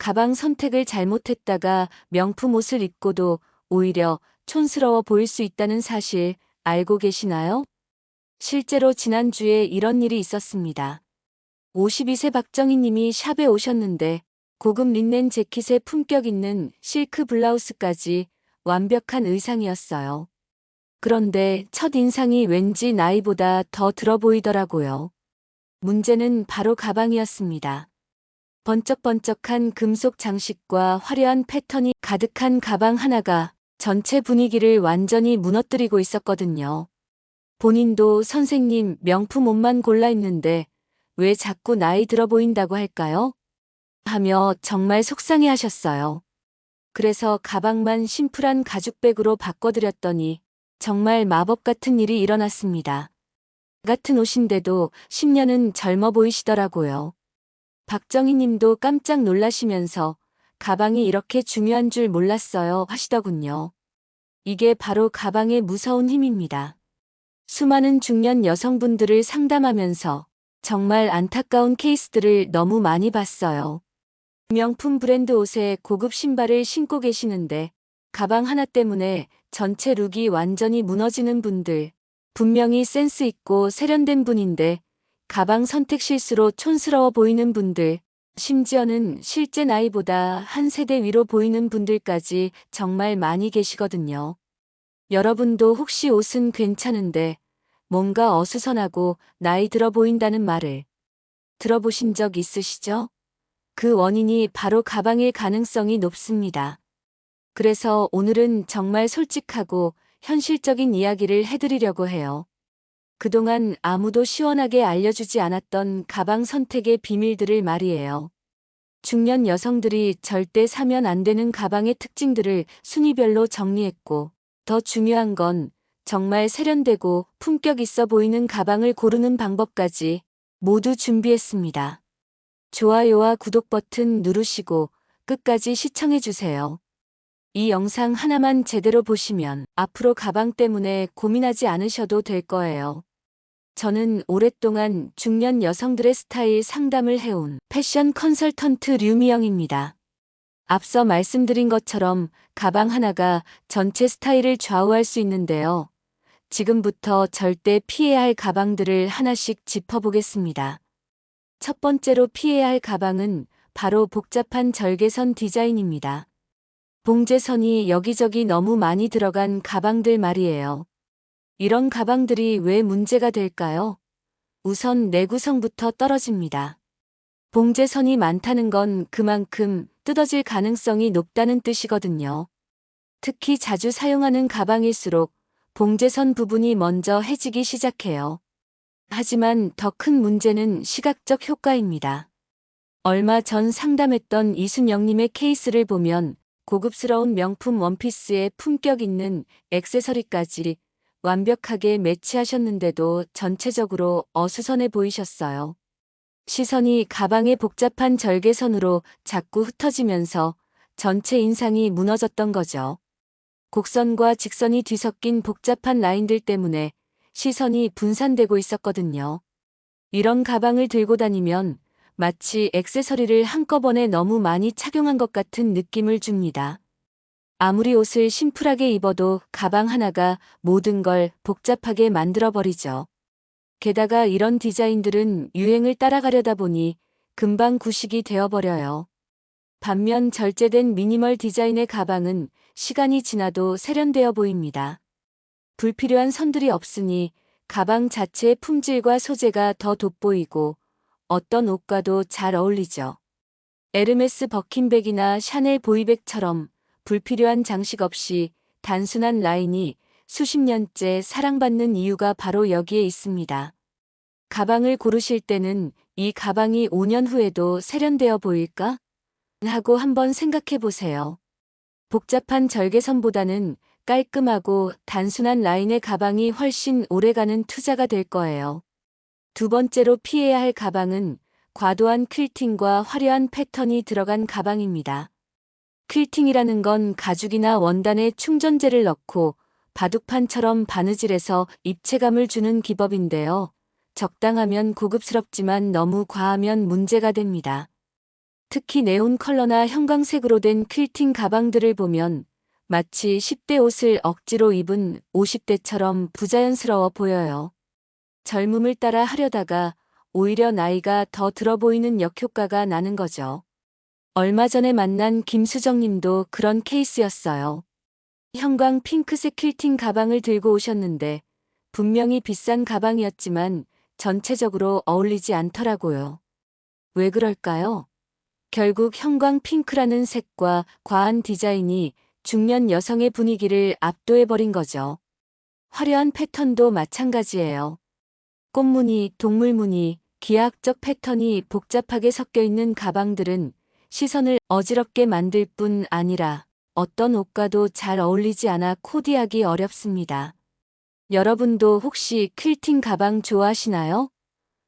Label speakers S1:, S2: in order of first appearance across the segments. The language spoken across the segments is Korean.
S1: 가방 선택을 잘못했다가 명품 옷을 입고도 오히려 촌스러워 보일 수 있다는 사실 알고 계시나요? 실제로 지난주에 이런 일이 있었습니다. 52세 박정희 님이 샵에 오셨는데 고급 린넨 재킷에 품격 있는 실크 블라우스까지 완벽한 의상이었어요. 그런데 첫 인상이 왠지 나이보다 더 들어 보이더라고요. 문제는 바로 가방이었습니다. 번쩍번쩍한 금속 장식과 화려한 패턴이 가득한 가방 하나가 전체 분위기를 완전히 무너뜨리고 있었거든요. 본인도 선생님 명품 옷만 골라 입는데 왜 자꾸 나이 들어 보인다고 할까요? 하며 정말 속상해 하셨어요. 그래서 가방만 심플한 가죽백으로 바꿔드렸더니 정말 마법 같은 일이 일어났습니다. 같은 옷인데도 10년은 젊어 보이시더라고요. 박정희 님도 깜짝 놀라시면서 가방이 이렇게 중요한 줄 몰랐어요 하시더군요. 이게 바로 가방의 무서운 힘입니다. 수많은 중년 여성분들을 상담하면서 정말 안타까운 케이스들을 너무 많이 봤어요. 명품 브랜드 옷에 고급 신발을 신고 계시는데 가방 하나 때문에 전체 룩이 완전히 무너지는 분들, 분명히 센스 있고 세련된 분인데 가방 선택 실수로 촌스러워 보이는 분들, 심지어는 실제 나이보다 한 세대 위로 보이는 분들까지 정말 많이 계시거든요. 여러분도 혹시 옷은 괜찮은데 뭔가 어수선하고 나이 들어 보인다는 말을 들어보신 적 있으시죠? 그 원인이 바로 가방일 가능성이 높습니다. 그래서 오늘은 정말 솔직하고 현실적인 이야기를 해드리려고 해요. 그동안 아무도 시원하게 알려주지 않았던 가방 선택의 비밀들을 말이에요. 중년 여성들이 절대 사면 안 되는 가방의 특징들을 순위별로 정리했고, 더 중요한 건 정말 세련되고 품격 있어 보이는 가방을 고르는 방법까지 모두 준비했습니다. 좋아요와 구독 버튼 누르시고 끝까지 시청해주세요. 이 영상 하나만 제대로 보시면 앞으로 가방 때문에 고민하지 않으셔도 될 거예요. 저는 오랫동안 중년 여성들의 스타일 상담을 해온 패션 컨설턴트 류미영입니다. 앞서 말씀드린 것처럼 가방 하나가 전체 스타일을 좌우할 수 있는데요. 지금부터 절대 피해야 할 가방들을 하나씩 짚어보겠습니다. 첫 번째로 피해야 할 가방은 바로 복잡한 절개선 디자인입니다. 봉제선이 여기저기 너무 많이 들어간 가방들 말이에요. 이런 가방들이 왜 문제가 될까요? 우선 내구성부터 떨어집니다. 봉제선이 많다는 건 그만큼 뜯어질 가능성이 높다는 뜻이거든요. 특히 자주 사용하는 가방일수록 봉제선 부분이 먼저 해지기 시작해요. 하지만 더 큰 문제는 시각적 효과입니다. 얼마 전 상담했던 이순영님의 케이스를 보면 고급스러운 명품 원피스에 품격 있는 액세서리까지 완벽하게 매치하셨는데도 전체적으로 어수선해 보이셨어요. 시선이 가방의 복잡한 절개선으로 자꾸 흩어지면서 전체 인상이 무너졌던 거죠. 곡선과 직선이 뒤섞인 복잡한 라인들 때문에 시선이 분산되고 있었거든요. 이런 가방을 들고 다니면 마치 액세서리를 한꺼번에 너무 많이 착용한 것 같은 느낌을 줍니다. 아무리 옷을 심플하게 입어도 가방 하나가 모든 걸 복잡하게 만들어버리죠. 게다가 이런 디자인들은 유행을 따라가려다 보니 금방 구식이 되어버려요. 반면 절제된 미니멀 디자인의 가방은 시간이 지나도 세련되어 보입니다. 불필요한 선들이 없으니 가방 자체의 품질과 소재가 더 돋보이고 어떤 옷과도 잘 어울리죠. 에르메스 버킨백이나 샤넬 보이백처럼 불필요한 장식 없이 단순한 라인이 수십 년째 사랑받는 이유가 바로 여기에 있습니다. 가방을 고르실 때는 이 가방이 5년 후에도 세련되어 보일까? 하고 한번 생각해 보세요. 복잡한 절개선보다는 깔끔하고 단순한 라인의 가방이 훨씬 오래가는 투자가 될 거예요. 두 번째로 피해야 할 가방은 과도한 퀼팅과 화려한 패턴이 들어간 가방입니다. 퀼팅이라는 건 가죽이나 원단에 충전재를 넣고 바둑판처럼 바느질해서 입체감을 주는 기법인데요. 적당하면 고급스럽지만 너무 과하면 문제가 됩니다. 특히 네온 컬러나 형광색으로 된 퀼팅 가방들을 보면 마치 10대 옷을 억지로 입은 50대처럼 부자연스러워 보여요. 젊음을 따라 하려다가 오히려 나이가 더 들어 보이는 역효과가 나는 거죠. 얼마 전에 만난 김수정 님도 그런 케이스였어요. 형광 핑크색 퀼팅 가방을 들고 오셨는데 분명히 비싼 가방이었지만 전체적으로 어울리지 않더라고요. 왜 그럴까요? 결국 형광 핑크라는 색과 과한 디자인이 중년 여성의 분위기를 압도해버린 거죠. 화려한 패턴도 마찬가지예요. 꽃무늬, 동물무늬, 기하학적 패턴이 복잡하게 섞여 있는 가방들은 시선을 어지럽게 만들 뿐 아니라 어떤 옷과도 잘 어울리지 않아 코디하기 어렵습니다. 여러분도 혹시 퀼팅 가방 좋아하시나요?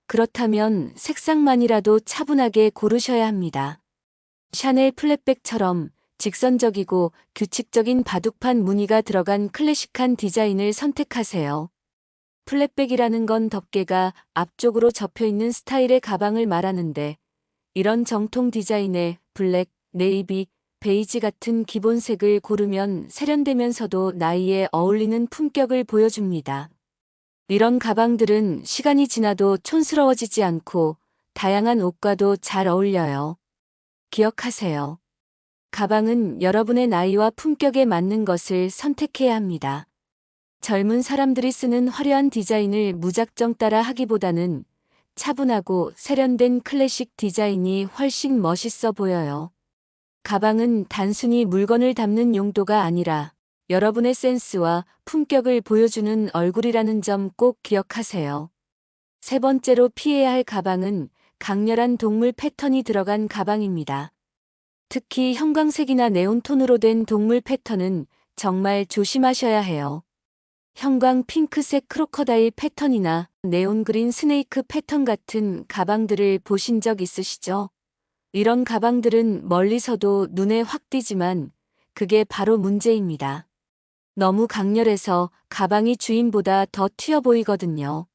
S1: 그렇다면 색상만이라도 차분하게 고르셔야 합니다. 샤넬 플랫백처럼 직선적이고 규칙적인 바둑판 무늬가 들어간 클래식한 디자인을 선택하세요. 플랫백이라는 건 덮개가 앞쪽으로 접혀 있는 스타일의 가방을 말하는데 이런 정통 디자인의 블랙, 네이비, 베이지 같은 기본색을 고르면 세련되면서도 나이에 어울리는 품격을 보여줍니다. 이런 가방들은 시간이 지나도 촌스러워지지 않고 다양한 옷과도 잘 어울려요. 기억하세요. 가방은 여러분의 나이와 품격에 맞는 것을 선택해야 합니다. 젊은 사람들이 쓰는 화려한 디자인을 무작정 따라 하기보다는 차분하고 세련된 클래식 디자인이 훨씬 멋있어 보여요. 가방은 단순히 물건을 담는 용도가 아니라 여러분의 센스와 품격을 보여주는 얼굴이라는 점 꼭 기억하세요. 세 번째로 피해야 할 가방은 강렬한 동물 패턴이 들어간 가방입니다. 특히 형광색이나 네온톤으로 된 동물 패턴은 정말 조심하셔야 해요. 형광 핑크색 크로커다일 패턴이나 네온 그린 스네이크 패턴 같은 가방들을 보신 적 있으시죠? 이런 가방들은 멀리서도 눈에 확 띄지만 그게 바로 문제입니다. 너무 강렬해서 가방이 주인보다 더 튀어 보이거든요.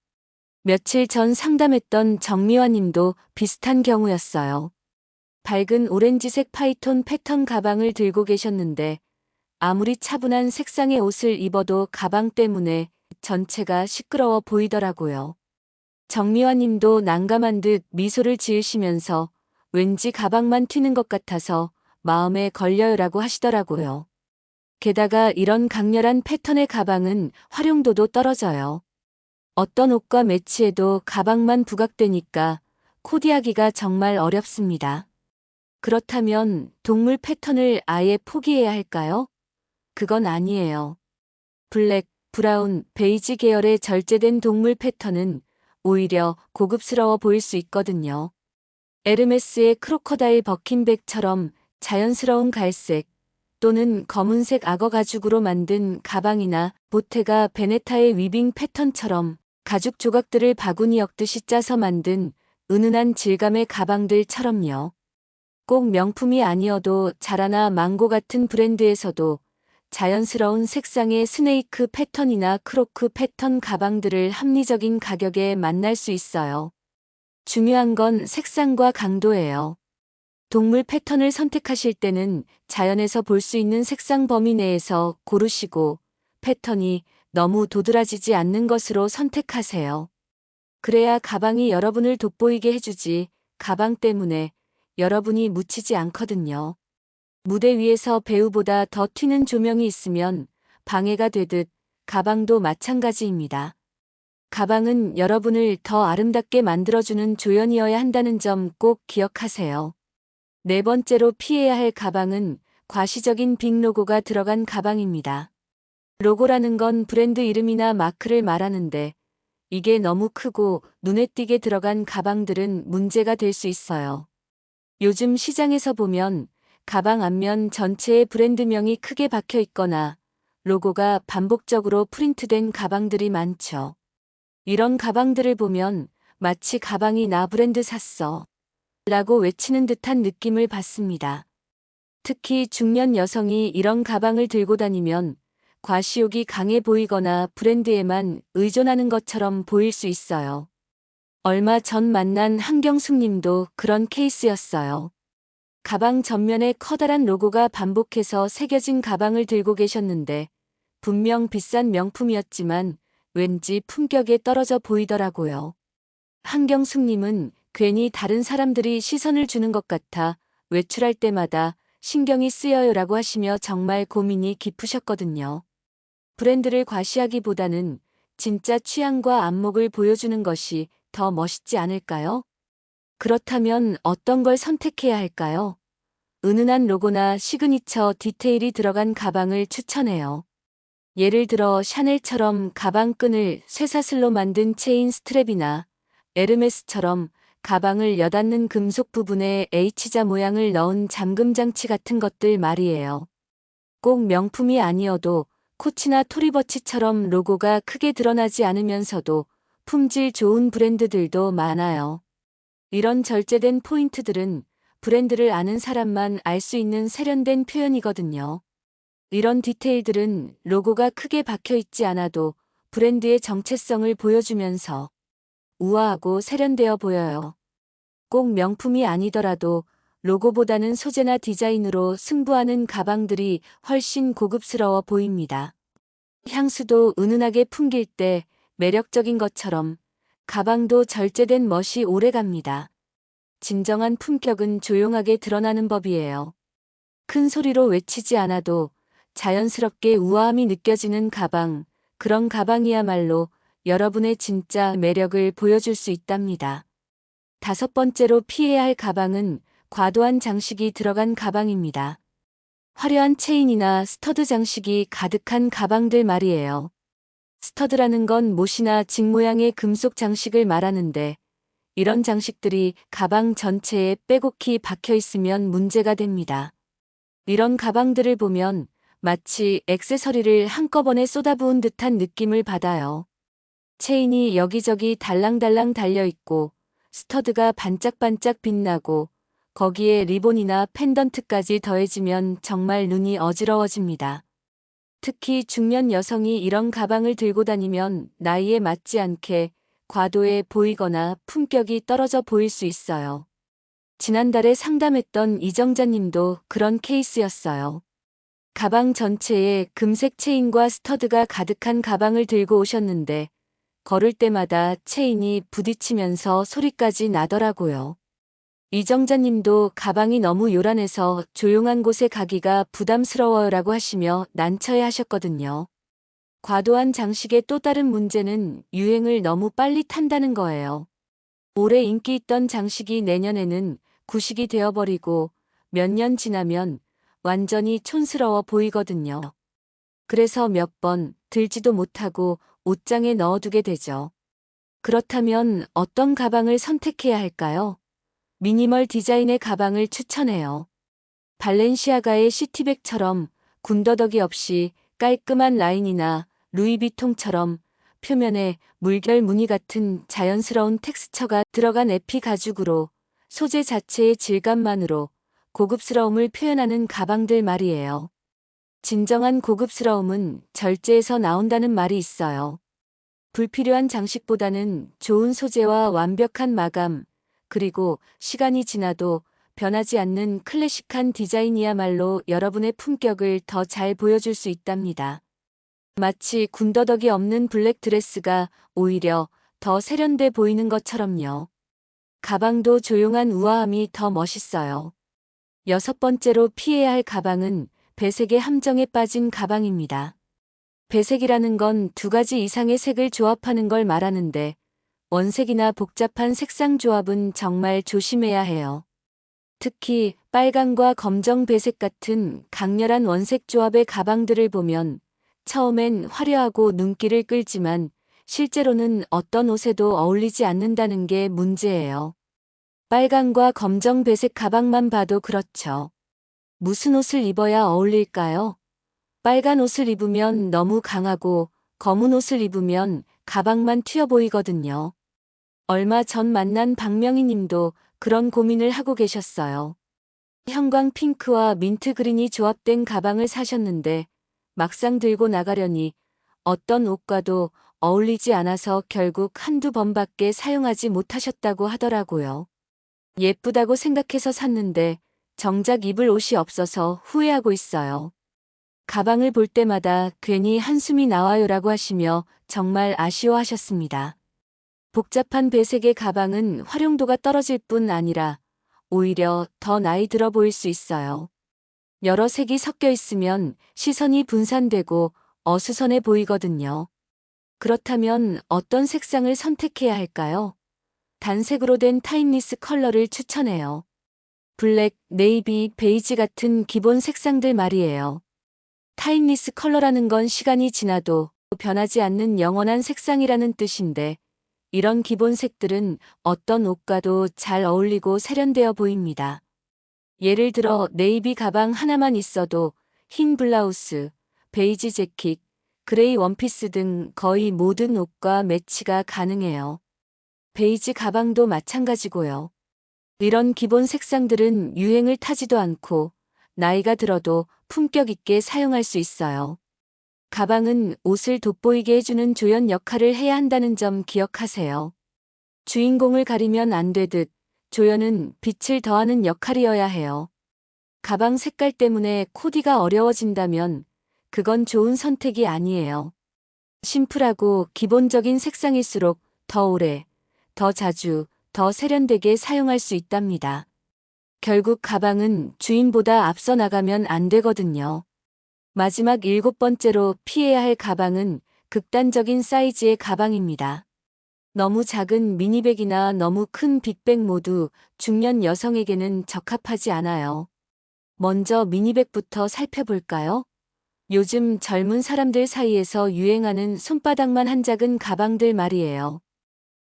S1: 며칠 전 상담했던 정미화 님도 비슷한 경우였어요. 밝은 오렌지색 파이톤 패턴 가방을 들고 계셨는데 아무리 차분한 색상의 옷을 입어도 가방 때문에 전체가 시끄러워 보이더라고요. 정미화 님도 난감한 듯 미소를 지으시면서 왠지 가방만 튀는 것 같아서 마음에 걸려요라고 하시더라고요. 게다가 이런 강렬한 패턴의 가방은 활용도도 떨어져요. 어떤 옷과 매치해도 가방만 부각되니까 코디하기가 정말 어렵습니다. 그렇다면 동물 패턴을 아예 포기해야 할까요? 그건 아니에요. 블랙, 브라운, 베이지 계열의 절제된 동물 패턴은 오히려 고급스러워 보일 수 있거든요. 에르메스의 크로커다일 버킨백처럼 자연스러운 갈색 또는 검은색 악어 가죽으로 만든 가방이나 보테가 베네타의 위빙 패턴처럼 가죽 조각들을 바구니 엮듯이 짜서 만든 은은한 질감의 가방들처럼요. 꼭 명품이 아니어도 자라나 망고 같은 브랜드에서도 자연스러운 색상의 스네이크 패턴이나 크로크 패턴 가방들을 합리적인 가격에 만날 수 있어요. 중요한 건 색상과 강도예요. 동물 패턴을 선택하실 때는 자연에서 볼 수 있는 색상 범위 내에서 고르시고 패턴이 너무 도드라지지 않는 것으로 선택하세요. 그래야 가방이 여러분을 돋보이게 해주지 가방 때문에 여러분이 묻히지 않거든요. 무대 위에서 배우보다 더 튀는 조명이 있으면 방해가 되듯 가방도 마찬가지입니다. 가방은 여러분을 더 아름답게 만들어주는 조연이어야 한다는 점 꼭 기억하세요. 네 번째로 피해야 할 가방은 과시적인 빅 로고가 들어간 가방입니다. 로고라는 건 브랜드 이름이나 마크를 말하는데 이게 너무 크고 눈에 띄게 들어간 가방들은 문제가 될 수 있어요. 요즘 시장에서 보면 가방 앞면 전체에 브랜드명이 크게 박혀 있거나 로고가 반복적으로 프린트된 가방들이 많죠. 이런 가방들을 보면 마치 가방이 나 브랜드 샀어. 라고 외치는 듯한 느낌을 받습니다. 특히 중년 여성이 이런 가방을 들고 다니면 과시욕이 강해 보이거나 브랜드에만 의존하는 것처럼 보일 수 있어요. 얼마 전 만난 한경숙 님도 그런 케이스였어요. 가방 전면에 커다란 로고가 반복해서 새겨진 가방을 들고 계셨는데 분명 비싼 명품이었지만 왠지 품격에 떨어져 보이더라고요. 한경숙님은 괜히 다른 사람들이 시선을 주는 것 같아 외출할 때마다 신경이 쓰여요라고 하시며 정말 고민이 깊으셨거든요. 브랜드를 과시하기보다는 진짜 취향과 안목을 보여주는 것이 더 멋있지 않을까요? 그렇다면 어떤 걸 선택해야 할까요? 은은한 로고나 시그니처 디테일이 들어간 가방을 추천해요. 예를 들어 샤넬처럼 가방끈을 쇠사슬로 만든 체인 스트랩이나 에르메스처럼 가방을 여닫는 금속 부분에 H자 모양을 넣은 잠금 장치 같은 것들 말이에요. 꼭 명품이 아니어도 코치나 토리버치처럼 로고가 크게 드러나지 않으면서도 품질 좋은 브랜드들도 많아요. 이런 절제된 포인트들은 브랜드를 아는 사람만 알 수 있는 세련된 표현이거든요. 이런 디테일들은 로고가 크게 박혀 있지 않아도 브랜드의 정체성을 보여주면서 우아하고 세련되어 보여요. 꼭 명품이 아니더라도 로고보다는 소재나 디자인으로 승부하는 가방들이 훨씬 고급스러워 보입니다. 향수도 은은하게 풍길 때 매력적인 것처럼 가방도 절제된 멋이 오래갑니다. 진정한 품격은 조용하게 드러나는 법이에요. 큰 소리로 외치지 않아도 자연스럽게 우아함이 느껴지는 가방, 그런 가방이야말로 여러분의 진짜 매력을 보여줄 수 있답니다. 다섯 번째로 피해야 할 가방은 과도한 장식이 들어간 가방입니다. 화려한 체인이나 스터드 장식이 가득한 가방들 말이에요. 스터드라는 건 못이나 직 모양의 금속 장식을 말하는데 이런 장식들이 가방 전체에 빼곡히 박혀 있으면 문제가 됩니다. 이런 가방들을 보면 마치 액세서리를 한꺼번에 쏟아부은 듯한 느낌을 받아요. 체인이 여기저기 달랑달랑 달려있고 스터드가 반짝반짝 빛나고 거기에 리본이나 펜던트까지 더해지면 정말 눈이 어지러워집니다. 특히 중년 여성이 이런 가방을 들고 다니면 나이에 맞지 않게 과도해 보이거나 품격이 떨어져 보일 수 있어요. 지난달에 상담했던 이정자님도 그런 케이스였어요. 가방 전체에 금색 체인과 스터드가 가득한 가방을 들고 오셨는데 걸을 때마다 체인이 부딪히면서 소리까지 나더라고요. 이정자님도 가방이 너무 요란해서 조용한 곳에 가기가 부담스러워요라고 하시며 난처해 하셨거든요. 과도한 장식의 또 다른 문제는 유행을 너무 빨리 탄다는 거예요. 올해 인기 있던 장식이 내년에는 구식이 되어버리고 몇 년 지나면 완전히 촌스러워 보이거든요. 그래서 몇 번 들지도 못하고 옷장에 넣어두게 되죠. 그렇다면 어떤 가방을 선택해야 할까요? 미니멀 디자인의 가방을 추천해요. 발렌시아가의 시티백처럼 군더더기 없이 깔끔한 라인이나 루이비통처럼 표면에 물결 무늬 같은 자연스러운 텍스처가 들어간 에피 가죽으로 소재 자체의 질감만으로 고급스러움을 표현하는 가방들 말이에요. 진정한 고급스러움은 절제에서 나온다는 말이 있어요. 불필요한 장식보다는 좋은 소재와 완벽한 마감, 그리고 시간이 지나도 변하지 않는 클래식한 디자인이야말로 여러분의 품격을 더 잘 보여줄 수 있답니다. 마치 군더더기 없는 블랙 드레스가 오히려 더 세련돼 보이는 것처럼요. 가방도 조용한 우아함이 더 멋있어요. 여섯 번째로 피해야 할 가방은 배색의 함정에 빠진 가방입니다. 배색이라는 건 두 가지 이상의 색을 조합하는 걸 말하는데 원색이나 복잡한 색상 조합은 정말 조심해야 해요. 특히 빨강과 검정 배색 같은 강렬한 원색 조합의 가방들을 보면 처음엔 화려하고 눈길을 끌지만 실제로는 어떤 옷에도 어울리지 않는다는 게 문제예요. 빨강과 검정 배색 가방만 봐도 그렇죠. 무슨 옷을 입어야 어울릴까요? 빨간 옷을 입으면 너무 강하고 검은 옷을 입으면 가방만 튀어 보이거든요. 얼마 전 만난 박명희 님도 그런 고민을 하고 계셨어요. 형광 핑크와 민트 그린이 조합된 가방을 사셨는데 막상 들고 나가려니 어떤 옷과도 어울리지 않아서 결국 한두 번밖에 사용하지 못하셨다고 하더라고요. 예쁘다고 생각해서 샀는데 정작 입을 옷이 없어서 후회하고 있어요. 가방을 볼 때마다 괜히 한숨이 나와요라고 하시며 정말 아쉬워하셨습니다. 복잡한 배색의 가방은 활용도가 떨어질 뿐 아니라 오히려 더 나이 들어 보일 수 있어요. 여러 색이 섞여 있으면 시선이 분산되고 어수선해 보이거든요. 그렇다면 어떤 색상을 선택해야 할까요? 단색으로 된 타임리스 컬러를 추천해요. 블랙, 네이비, 베이지 같은 기본 색상들 말이에요. 타임리스 컬러라는 건 시간이 지나도 변하지 않는 영원한 색상이라는 뜻인데 이런 기본 색들은 어떤 옷과도 잘 어울리고 세련되어 보입니다. 예를 들어 네이비 가방 하나만 있어도 흰 블라우스, 베이지 재킷, 그레이 원피스 등 거의 모든 옷과 매치가 가능해요. 베이지 가방도 마찬가지고요. 이런 기본 색상들은 유행을 타지도 않고 나이가 들어도 품격 있게 사용할 수 있어요. 가방은 옷을 돋보이게 해주는 조연 역할을 해야 한다는 점 기억하세요. 주인공을 가리면 안 되듯 조연은 빛을 더하는 역할이어야 해요. 가방 색깔 때문에 코디가 어려워진다면 그건 좋은 선택이 아니에요. 심플하고 기본적인 색상일수록 더 오래, 더 자주, 더 세련되게 사용할 수 있답니다. 결국 가방은 주인보다 앞서 나가면 안 되거든요. 마지막 일곱 번째로 피해야 할 가방은 극단적인 사이즈의 가방입니다. 너무 작은 미니백이나 너무 큰 빅백 모두 중년 여성에게는 적합하지 않아요. 먼저 미니백부터 살펴볼까요? 요즘 젊은 사람들 사이에서 유행하는 손바닥만 한 작은 가방들 말이에요.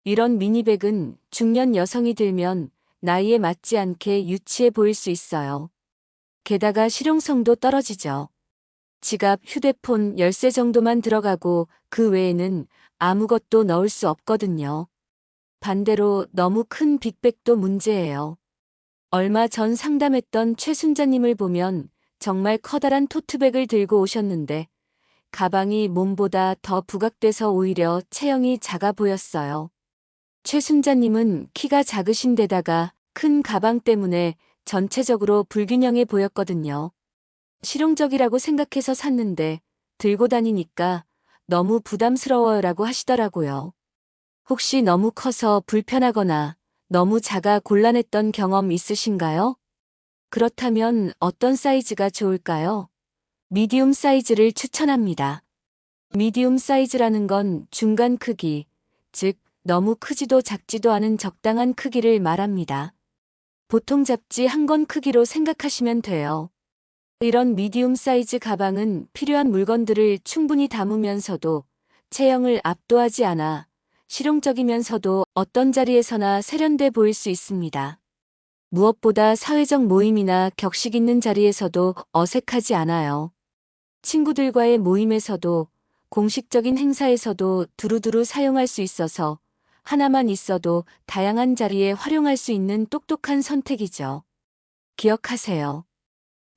S1: 이런 미니백은 중년 여성이 들면 나이에 맞지 않게 유치해 보일 수 있어요. 게다가 실용성도 떨어지죠. 지갑, 휴대폰, 열쇠 정도만 들어가고 그 외에는 아무것도 넣을 수 없거든요. 반대로 너무 큰 빅백도 문제예요. 얼마 전 상담했던 최순자님을 보면 정말 커다란 토트백을 들고 오셨는데 가방이 몸보다 더 부각돼서 오히려 체형이 작아 보였어요. 최순자님은 키가 작으신 데다가 큰 가방 때문에 전체적으로 불균형해 보였거든요. 실용적이라고 생각해서 샀는데 들고 다니니까 너무 부담스러워요라고 하시더라고요. 혹시 너무 커서 불편하거나 너무 작아 곤란했던 경험 있으신가요? 그렇다면 어떤 사이즈가 좋을까요? 미디움 사이즈를 추천합니다. 미디움 사이즈라는 건 중간 크기, 즉 너무 크지도 작지도 않은 적당한 크기를 말합니다. 보통 잡지 한 권 크기로 생각하시면 돼요. 이런 미디움 사이즈 가방은 필요한 물건들을 충분히 담으면서도 체형을 압도하지 않아 실용적이면서도 어떤 자리에서나 세련돼 보일 수 있습니다. 무엇보다 사회적 모임이나 격식 있는 자리에서도 어색하지 않아요. 친구들과의 모임에서도 공식적인 행사에서도 두루두루 사용할 수 있어서 하나만 있어도 다양한 자리에 활용할 수 있는 똑똑한 선택이죠. 기억하세요.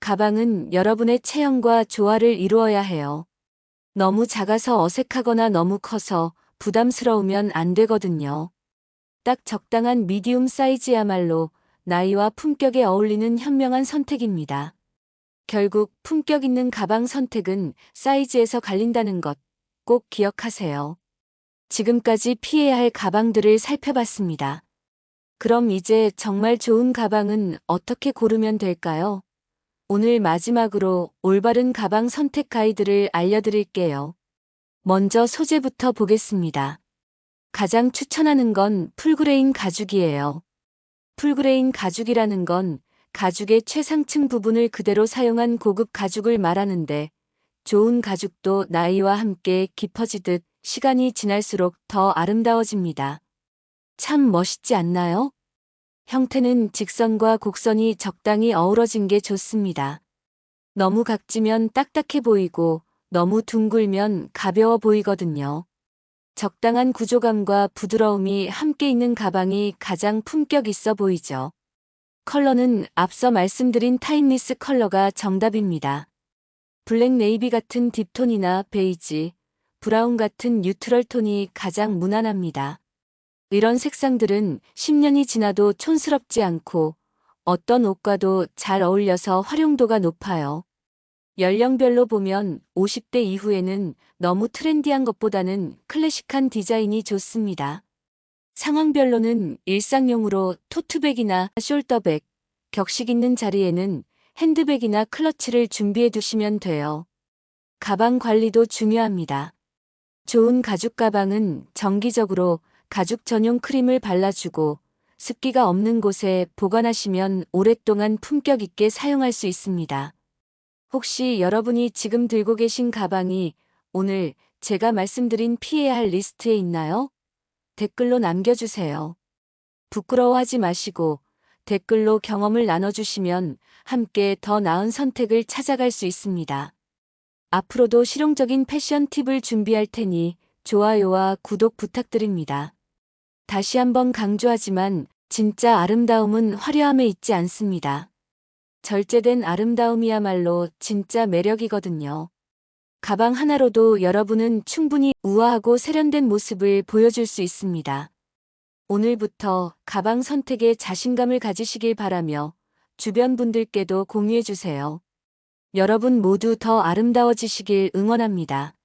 S1: 가방은 여러분의 체형과 조화를 이루어야 해요. 너무 작아서 어색하거나 너무 커서 부담스러우면 안 되거든요. 딱 적당한 미디움 사이즈야말로 나이와 품격에 어울리는 현명한 선택입니다. 결국 품격 있는 가방 선택은 사이즈에서 갈린다는 것 꼭 기억하세요. 지금까지 피해야 할 가방들을 살펴봤습니다. 그럼 이제 정말 좋은 가방은 어떻게 고르면 될까요? 오늘 마지막으로 올바른 가방 선택 가이드를 알려드릴게요. 먼저 소재부터 보겠습니다. 가장 추천하는 건 풀그레인 가죽이에요. 풀그레인 가죽이라는 건 가죽의 최상층 부분을 그대로 사용한 고급 가죽을 말하는데 좋은 가죽도 나이와 함께 깊어지듯 시간이 지날수록 더 아름다워집니다. 참 멋있지 않나요? 형태는 직선과 곡선이 적당히 어우러진 게 좋습니다. 너무 각지면 딱딱해 보이고 너무 둥글면 가벼워 보이거든요. 적당한 구조감과 부드러움이 함께 있는 가방이 가장 품격 있어 보이죠. 컬러는 앞서 말씀드린 타임리스 컬러가 정답입니다. 블랙 네이비 같은 딥톤이나 베이지, 브라운 같은 뉴트럴 톤이 가장 무난합니다. 이런 색상들은 10년이 지나도 촌스럽지 않고 어떤 옷과도 잘 어울려서 활용도가 높아요. 연령별로 보면 50대 이후에는 너무 트렌디한 것보다는 클래식한 디자인이 좋습니다. 상황별로는 일상용으로 토트백이나 숄더백, 격식 있는 자리에는 핸드백이나 클러치를 준비해 두시면 돼요. 가방 관리도 중요합니다. 좋은 가죽 가방은 정기적으로 가죽 전용 크림을 발라주고 습기가 없는 곳에 보관하시면 오랫동안 품격 있게 사용할 수 있습니다. 혹시 여러분이 지금 들고 계신 가방이 오늘 제가 말씀드린 피해야 할 리스트에 있나요? 댓글로 남겨주세요. 부끄러워하지 마시고 댓글로 경험을 나눠주시면 함께 더 나은 선택을 찾아갈 수 있습니다. 앞으로도 실용적인 패션 팁을 준비할 테니 좋아요와 구독 부탁드립니다. 다시 한번 강조하지만 진짜 아름다움은 화려함에 있지 않습니다. 절제된 아름다움이야말로 진짜 매력이거든요. 가방 하나로도 여러분은 충분히 우아하고 세련된 모습을 보여줄 수 있습니다. 오늘부터 가방 선택에 자신감을 가지시길 바라며 주변 분들께도 공유해 주세요. 여러분 모두 더 아름다워지시길 응원합니다.